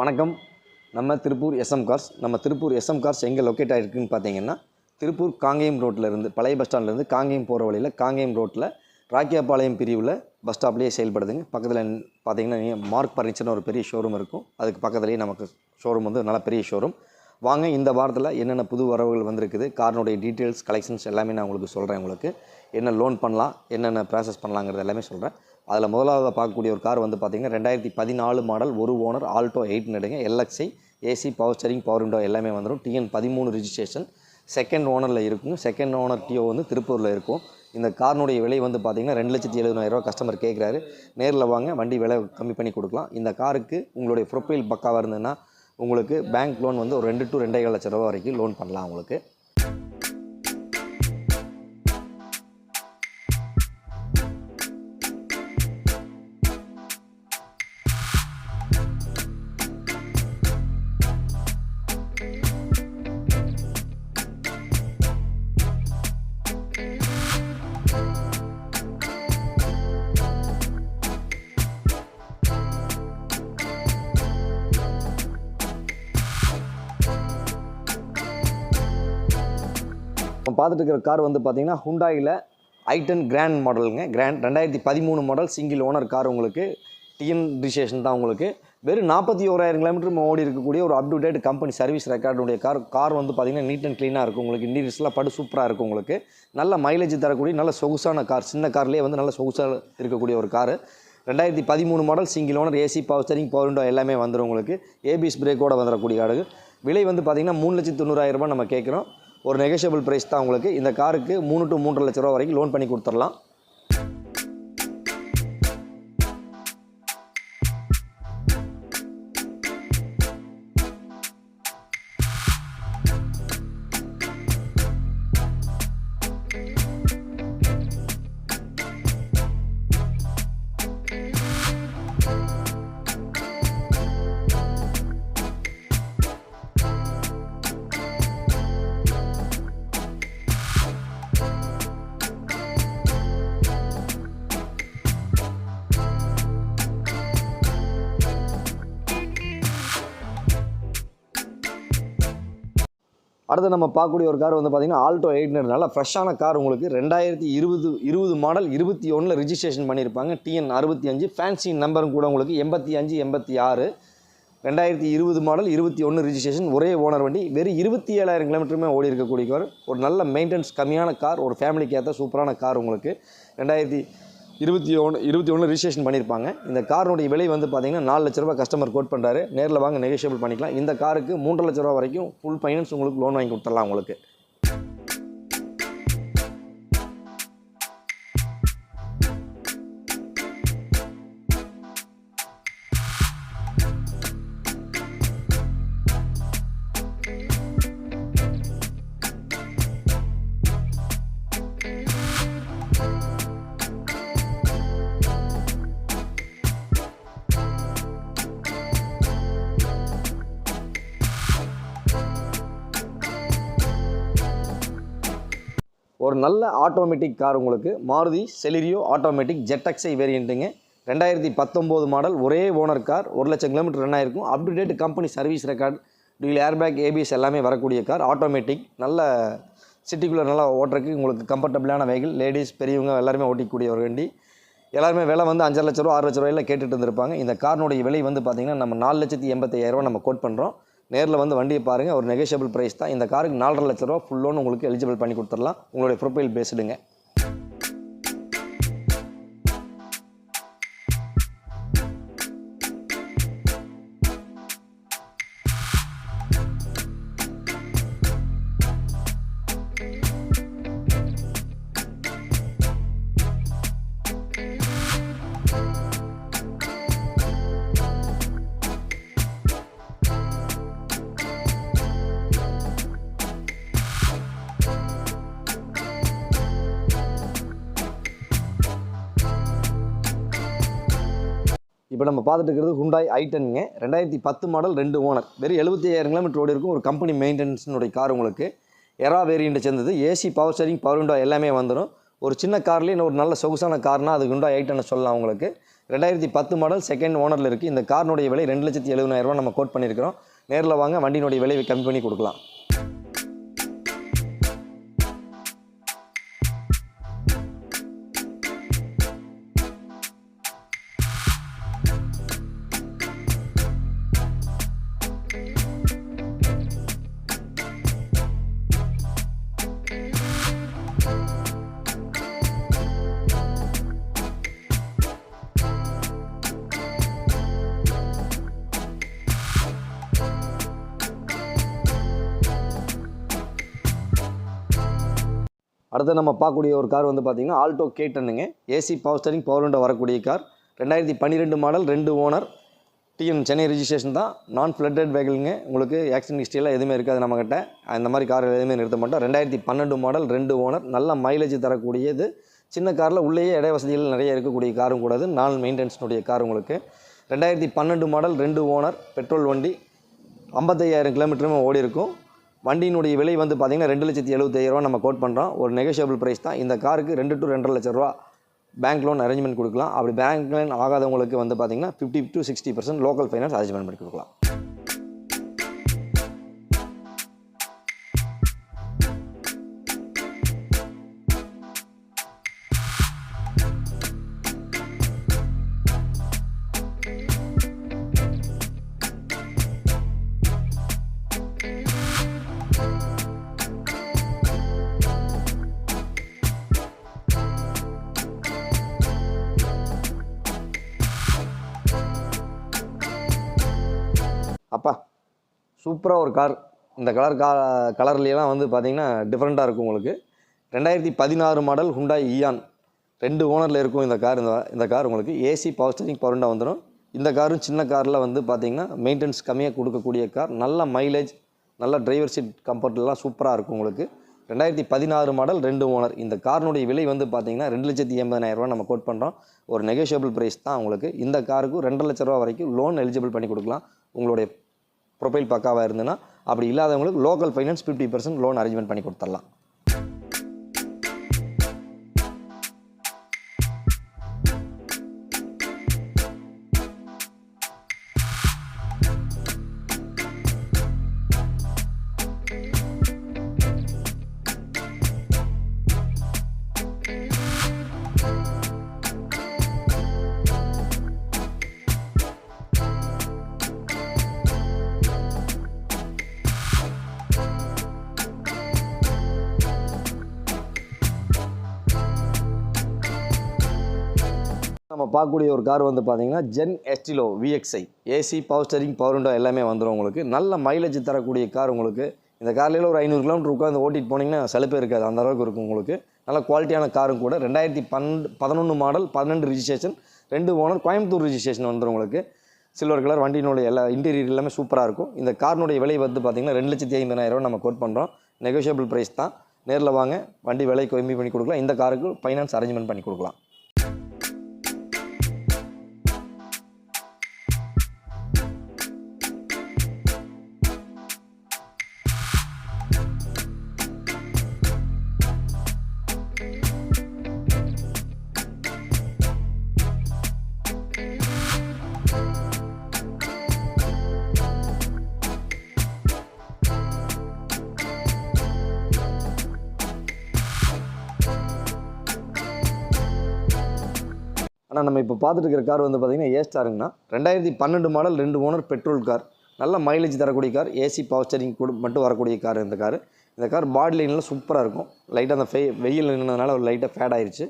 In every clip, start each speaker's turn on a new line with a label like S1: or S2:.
S1: வணக்கம். நம்ம Tiruppur SM cars நம்ம திருப்பூர் எஸ்எம் கார்ஸ் எங்கே லொக்கேட் ஆகிருக்குன்னு பார்த்தீங்கன்னா திருப்பூர் காங்கேயம் ரோட்டில் இருந்து பழைய பஸ் ஸ்டாண்ட்லேருந்து காங்கேயம் போகிற வழியில் காங்கேயம் ரோட்டில் ராக்கியாபாளையம் பிரிவில் பஸ் ஸ்டாப்லேயே செயல்படுதுங்க. பக்கத்தில் பார்த்தீங்கன்னா மார்க் பர்னிச்சர்னு ஒரு பெரிய ஷோரூம் இருக்கும். அதுக்கு பக்கத்துலேயே நமக்கு ஷோரூம் வந்து நல்ல பெரிய ஷோரூம் வாங்க இந்த வாரத்தில் என்னென்ன புது வரவுகள் வந்திருக்குது காரினுடைய டீட்டெயில்ஸ் கலெக்ஷன்ஸ் எல்லாமே நான் உங்களுக்கு சொல்கிறேன் உங்களுக்கு. என்ன லோன் பண்ணலாம் என்னென்ன ப்ராசஸ் பண்ணலாங்கிறது எல்லாமே சொல்கிறேன் அதில் முதலாவது பார்க்கக்கூடிய ஒரு கார் வந்து பார்த்திங்கன்னா ரெண்டாயிரத்தி பதினாலு மாடல் ஒரு ஓனர் ஆல்டோ எயிட் நடுங்க எல்எக்ஸை AC power steering power window எல்லாமே வந்துடும் டிஎன் பதிமூணு ரிஜிஸ்ட்ரேஷன். செகண்ட் ஓனரில் இருக்குங்க. செகண்ட் ஓனர் டிஓ வந்து திருப்பூரில் இருக்கும். இந்த காரினுடைய விலை வந்து பார்த்திங்கன்னா ரெண்டு லட்சத்தி எழுபதாயிரரூவா கஸ்டமர் கேட்குறாரு நேரில் வாங்க வண்டி விலை கம்மி பண்ணி கொடுக்கலாம். இந்த காருக்கு உங்களுடைய ப்ரொஃபைல் பக்காவாக இருந்ததுன்னா உங்களுக்கு பேங்க் லோன் வந்து ஒரு ரெண்டு டு ரெண்டே லட்ச ரூபா வரைக்கும் லோன் பண்ணலாம் உங்களுக்கு. பார்த்துட்டு இருக்கிற கார் வந்து பார்த்தீங்கன்னா ஹுண்டாயில் ஐட்டன் கிராண்ட் மாடலுங்க. கிராண்ட் ரெண்டாயிரத்தி பதிமூணு மாடல் சிங்கிள் ஓனர் கார் உங்களுக்கு. டிஎன் ரிஜிஸ்ட்ரேஷன் தான் உங்களுக்கு. வெறும் நாற்பத்தி ஓராயிரம் கிலோமீட்டர் ஓடி இருக்கக்கூடிய ஒரு up to date company service ரெக்கார்டுடைய car car வந்து பார்த்தீங்கன்னா நீட் அண்ட் க்ளீனாக இருக்கும். உங்களுக்கு இன்டீரியர்ஸ்லாம் படு சூப்பராக இருக்கும் உங்களுக்கு. நல்ல மைலேஜ் தரக்கூடிய நல்ல சொகுசான கார் சின்ன கார்லேயே வந்து நல்ல சொகுசாக இருக்கக்கூடிய ஒரு கார் ரெண்டாயிரத்தி பதிமூணு model single owner AC power steering power window எல்லாமே வந்துடும் உங்களுக்கு. ஏபிஎஸ் பிரேக்கோடு வந்துடக்கூடிய கார்டு விலை வந்து பார்த்தீங்கன்னா மூணு லட்சத்தி தொண்ணூறாயிரம் ரூபாய் நம்ம கேட்குறோம். ஒரு நெகஷியபிள் ப்ரைஸ் தான் உங்களுக்கு. இந்த காருக்கு மூணு டு மூன்றரை லட்ச ரூபா வரைக்கும் லோன் பண்ணி கொடுத்துடலாம். அடுத்து நம்ம பார்க்கக்கூடிய ஒரு கார் வந்து பார்த்தீங்கன்னா ஆல்டோ எயிட் நல்லா ஃப்ரெஷ்ஷான கார் உங்களுக்கு. ரெண்டாயிரத்தி இருபது இருபது மாடல் இருபத்தி ஒன்றில் ரிஜிஸ்ட்ரேஷன் பண்ணியிருப்பாங்க. டிஎன் அறுபத்தி அஞ்சு. ஃபேன்சி நம்பரும் கூட உங்களுக்கு எண்பத்தி அஞ்சு எண்பத்தி ஆறு. ரெண்டாயிரத்தி இருபது மாடல் இருபத்தி ஒன்று ரிஜிஸ்ட்ரேஷன் ஒரே ஓனர் வண்டி. வெறும் இருபத்தி ஏழாயிரம் கிலோமீட்டருமே ஓடி இருக்கக்கூடிய கார் ஒரு நல்ல மெயின்டெனன்ஸ் கம்மியான கார் ஒரு ஃபேமிலிக்கு ஏற்ற சூப்பரான கார் உங்களுக்கு. ரெண்டாயிரத்தி இருபத்தி ஒன்று இருபத்தி ஒன்று ரிஜிஸ்ட்ரேஷன் பண்ணியிருப்பாங்க இந்த காரினுடைய விலை வந்து பார்த்தீங்கன்னா நாலு லட்ச ரூபா கஸ்டமர் கோட் பண்ணுறாரு நேரில் வாங்க நெகோஷியபிள் பண்ணிக்கலாம். இந்த காருக்கு மூன்றரை லட்ச ரூபா வரைக்கும் ஃபுல் ஃபைனான்ஸ் உங்களுக்கு லோன் வாங்கி கொடுத்துடலாம் உங்களுக்கு. ஒரு நல்ல ஆட்டோமேட்டிக் கார் உங்களுக்கு. மாருதி செலிரியோ ஆட்டோமேட்டிக் ஜெட்டக்ஸை வேரியண்ட்டுங்க ரெண்டாயிரத்தி பத்தொம்போது மாடல் ஒரே ஓனர் கார் ஒரு லட்சம் கிலோமீட்டர் ரன் ஆயிருக்கும். Up to date company service record dual airbag ABS எல்லாமே வரக்கூடிய கார் ஆட்டோமேட்டிக் நல்ல சிட்டிக்குள்ளே நல்லா ஓட்டுறதுக்கு உங்களுக்கு கம்ஃபர்டபுளான வெஹிக்கிள் லேடிஸ் பெரியவங்க எல்லாருமே ஓட்டிக்கூடிய ஒரு வண்டி. எல்லாருமே விலை வந்து அஞ்சரை லட்ச ரூபா ஆறு லட்ச ரூபாயில் கேட்டுட்டு இருந்திருப்பாங்க. இந்த காரினுடைய விலை வந்து பார்த்திங்கன்னா நம்ம நாலு லட்சத்தி எண்பத்தையாயிரரூவா நம்ம கோட் பண்ணுறோம் நேரில் வந்து வண்டியை பாருங்கள் ஒரு நெகோஷியபிள் ப்ரைஸ் தான். இந்த காருக்கு நாலரை லட்ச ரூபா ஃபுல் லோன் உங்களுக்கு எலிஜிபிள் பண்ணி கொடுத்துடலாம். உங்களுடைய ப்ரொஃபைல் பேசிடுங்க இப்போ நம்ம பார்த்துட்டு இருக்கிறது ஹுண்டாய் ஐட்டனுங்க ரெண்டாயிரத்தி பத்து மாடல் ரெண்டு ஓனர் வெறும் எழுபத்தி ஐயாயிரம் கிலோமீட்டர் ஓடி இருக்கும். ஒரு கம்பெனி மெயின்டெனன்ஸினுடைய கார் உங்களுக்கு. எரா வேரியண்ட்டை சேர்ந்தது. AC power steering power window எல்லாமே வந்துடும் ஒரு சின்ன கார்லேயே ஒரு நல்ல சொகுசான கார்னால் அது ஹுண்டாய் ஐட்டனை சொல்லலாம் உங்களுக்கு. ரெண்டாயிரத்தி பத்து மாடல் செகண்ட் ஓனரில் இருக்குது இந்த காரினுடைய விலை ரெண்டு லட்சத்தி எழுபதாயிரரூவா நம்ம கோட் பண்ணியிருக்கிறோம். நேரில் வாங்க வண்டியினுடைய விலை கம்மி பண்ணி கொடுக்கலாம். அடுத்து நம்ம பார்க்கக்கூடிய ஒரு கார் வந்து பார்த்தீங்கன்னா Alto கேட்டனுங்க AC power steering power window வரக்கூடிய கார். ரெண்டாயிரத்தி பன்னிரெண்டு மாடல் ரெண்டு ஓனர் டிஎன் சென்னை ரிஜிஸ்ட்ரேஷன் தான். நான் ஃப்ளட்டட் வெஹிக்கிள்ங்க உங்களுக்கு ஆக்சிடென்ட் ஹிஸ்ட்ரியெல்லாம் எதுவுமே இருக்காது நம்மக்கிட்ட அந்த மாதிரி கார் எதுவுமே நிறுத்த மாட்டோம். ரெண்டாயிரத்தி பன்னெண்டு மாடல் ரெண்டு ஓனர் நல்ல மைலேஜ் தரக்கூடியது. சின்ன காரில் உள்ளேயே இடை வசதிகள் நிறைய இருக்கக்கூடிய காரும் கூடாது நான் மெயின்டெனன்ஸ்னுடைய கார் உங்களுக்கு. ரெண்டாயிரத்தி பன்னெண்டு மாடல் ரெண்டு ஓனர் பெட்ரோல் வண்டி. ஐம்பத்தையாயிரம் கிலோமீட்டருமே ஓடி இருக்கும் வண்டியினுடைய விலை வந்து பார்த்திங்கன்னா ரெண்டு லட்சத்தி எழுபத்தாயிரரூவா நம்ம கோட் பண்ணுறோம் ஒரு நெகோஷியபிள் ப்ரைஸ் தான். இந்த காருக்கு ரெண்டு டு ரெண்டரை லட்ச ரூபா பேங்க் லோன் அரேஞ்ச்மெண்ட் கொடுக்கலாம். அப்படி பேங்க் லோன் ஆகாதவங்களுக்கு வந்து பார்த்திங்கன்னா fifty to sixty percent local finance arrangement பண்ணி கொடுக்கலாம். அப்பா சூப்பராக ஒரு கார் இந்த கலர் கா கலர்லாம் வந்து பார்த்திங்கன்னா டிஃப்ரெண்ட்டாக இருக்கும் உங்களுக்கு. ரெண்டாயிரத்தி பதினாறு மாடல் ஹுண்டாய் இயான் ரெண்டு ஓனரில் இருக்கும் இந்த கார் இந்த இந்த கார் உங்களுக்கு. ஏசி பவர் ஸ்டேரிங் பவர்ண்டாக வந்துடும் இந்த காரும் சின்ன காரில் வந்து பார்த்தீங்கன்னா மெயின்டெனன்ஸ் கம்மியாக கொடுக்கக்கூடிய கார் நல்ல மைலேஜ் நல்ல டிரைவர் சீட் கம்ஃபர்ட்லாம் சூப்பராக இருக்கும் உங்களுக்கு. ரெண்டாயிரத்தி பதினாறு மாடல் ரெண்டு ஓனர் இந்த காரினுடைய விலை வந்து பார்த்தீங்கன்னா ரெண்டு லட்சத்தி எண்பதாயிரரூவா நம்ம கோட் பண்ணுறோம் ஒரு நெகோஷியபிள் ப்ரைஸ் தான் உங்களுக்கு. இந்த காருக்கு ரெண்டு லட்ச ரூபா வரைக்கும் லோன் எலிஜிபிள் பண்ணி கொடுக்கலாம். உங்களுடைய ப்ரொஃபைல் பக்காவாக இருந்ததுன்னா அப்படி இல்லாதவங்களுக்கு local finance fifty percent loan arrangement பண்ணி கொடுத்துடலாம். நம்ம பார்க்கக்கூடிய ஒரு கார் வந்து பார்த்தீங்கன்னா Zen Estilo VXi AC power steering power window எல்லாமே வந்துடும் உங்களுக்கு. நல்ல மைலேஜ் தரக்கூடிய கார் உங்களுக்கு. இந்த கார்லையில் ஒரு ஐநூறு கிலோமீட்டர் உட்காந்து ஓட்டிகிட்டு போனீங்கன்னா செலப்பே இருக்காது. அந்த அளவுக்கு இருக்கும் உங்களுக்கு. நல்ல குவாலிட்டியான காரும் கூட. ரெண்டாயிரத்தி பன்னெண்டு பதினொன்று மாடல் பன்னெண்டு ரிஜிஸ்ட்ரேஷன் ரெண்டு ஓனர் கோயம்புத்தூர் ரிஜிஸ்ட்ரேஷன் வந்துடும் உங்களுக்கு. சில்வர் கலர் வண்டியினுடைய எல்லா இன்டீரியர் எல்லாமே சூப்பராக இருக்கும். இந்த கார்னுடைய விலை வந்து பார்த்தீங்கன்னா ரெண்டு லட்சத்தி ஐம்பதாயிரம் நம்ம கோட் பண்ணுறோம் நெகோஷியபிள் ப்ரைஸ் தான். நேரில் வாங்க. வண்டி விலை கம்மி பண்ணி கொடுக்கலாம். இந்த காருக்கு ஃபைனான்ஸ் அரேஞ்ச்மெண்ட் பண்ணி கொடுக்கலாம். ஆனால் நம்ம இப்போ பார்த்துட்டு இருக்கிற கார் வந்து பார்த்திங்கன்னா ஏ ஸ்டாருங்கண்ணா ரெண்டாயிரத்தி பன்னெண்டு மாடல் ரெண்டு ஓனர் பெட்ரோல் கார் நல்ல மைலேஜ் தரக்கூடிய கார் ஏசி பவர் ஸ்டேரிங் கூட மட்டும் வரக்கூடிய கார் இந்த கார் இந்த கார் பாடி லைன்லாம் சூப்பராக இருக்கும். லைட்டாக அந்த ஃபே வெயில் நின்றதுனால ஒரு லைட்டாக ஃபேட் ஆயிடுச்சு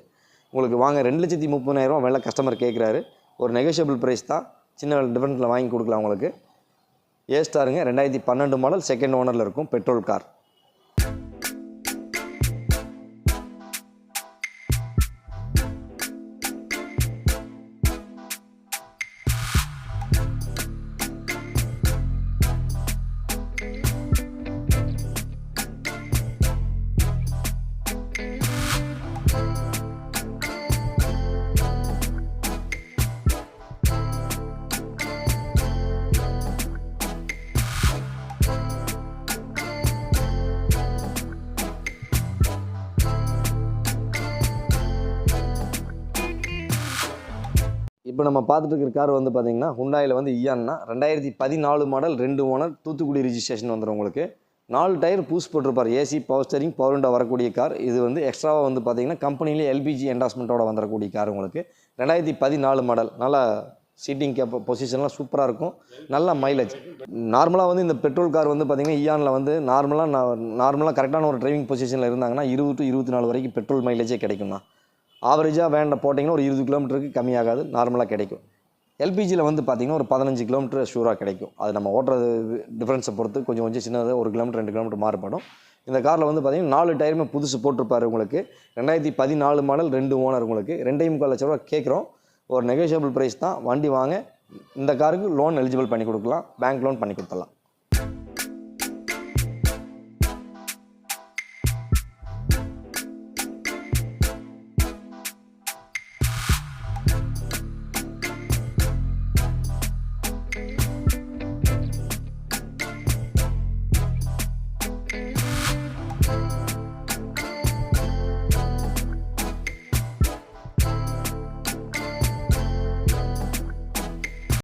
S1: உங்களுக்கு வாங்க ரெண்டு லட்சத்தி முப்பதாயிரரூவா வெள்ள கஸ்டமர் கேட்குறாரு ஒரு நெகோஷியபிள் ப்ரைஸ் தான். சின்ன டிஃபரன்ஸில் வாங்கி கொடுக்கலாம் உங்களுக்கு. ஏ ஸ்டாருங்க ரெண்டாயிரத்தி பன்னெண்டு மாடல் செகண்ட் ஓனரில் இருக்கும் பெட்ரோல் கார் இப்போ நம்ம பார்த்துட்டு இருக்கிற கார் வந்து பார்த்தீங்கன்னா ஹுண்டாயில் வந்து இயான்னா ரெண்டாயிரத்தி பதினாலு மாடல் ரெண்டு ஓனர் தூத்துக்குடி ரிஜிஸ்ட்ரேஷன் வந்துடும் உங்களுக்கு. நாலு டயர் பூஸ் போட்டிருப்பார். AC power steering power window வரக்கூடிய கார். இது வந்து எக்ஸ்ட்ராவாக வந்து பார்த்தீங்கன்னா கம்பெனிலே எல்பிஜி என்டாஸ்மெண்ட்டோட வந்துடக்கூடிய கார் உங்களுக்கு. ரெண்டாயிரத்தி பதினாலு மாடல் நல்லா சீட்டிங் கேப் பொசிஷன்லாம் சூப்பராக இருக்கும். நல்ல மைலேஜ் நார்மலாக வந்து இந்த பெட்ரோல் கார் வந்து பார்த்தீங்கன்னா இயானில் வந்து நார்மலாக நார்மலாக கரெக்டான ஒரு டிரைவிங் பொசிஷனில் இருந்தாங்கன்னா இருபது டு இருபத்தி நாலு வரைக்கும் பெட்ரோல் மைலேஜே கிடைக்கும்ண்ணா. ஆவரேஜாக வேண்ட போட்டிங்கன்னா ஒரு இருபது கிலோமீட்டருக்கு கம்மியாகாது நார்மலாக கிடைக்கும். எல்பிஜியில் வந்து பார்த்திங்கன்னா ஒரு பதினஞ்சு கிலோமீட்டர் ஷூராக கிடைக்கும். அது நம்ம ஓட்டுறது டிஃப்ரென்ஸை பொறுத்து கொஞ்சம் கொஞ்சம் சின்னதாக ஒரு கிலோமீட்டர் ரெண்டு கிலோமீட்டர் மாறுபடும். இந்த காரில் வந்து பார்த்திங்கன்னா நாலு டயருமே புதுசு போட்டிருப்பாரு உங்களுக்கு. ரெண்டாயிரத்தி பதினாலு மாடல் ரெண்டு ஓனர் உங்களுக்கு. ரெண்டையும் முக்கால் லட்ச ரூபா கேட்குறோம். ஒரு நெகோஷியபிள் ப்ரைஸ் தான். வண்டி வாங்க. இந்த காருக்கு லோன் எலிஜிபிள் பண்ணி கொடுக்கலாம். பேங்க் லோன் பண்ணி கொடுத்துடலாம்.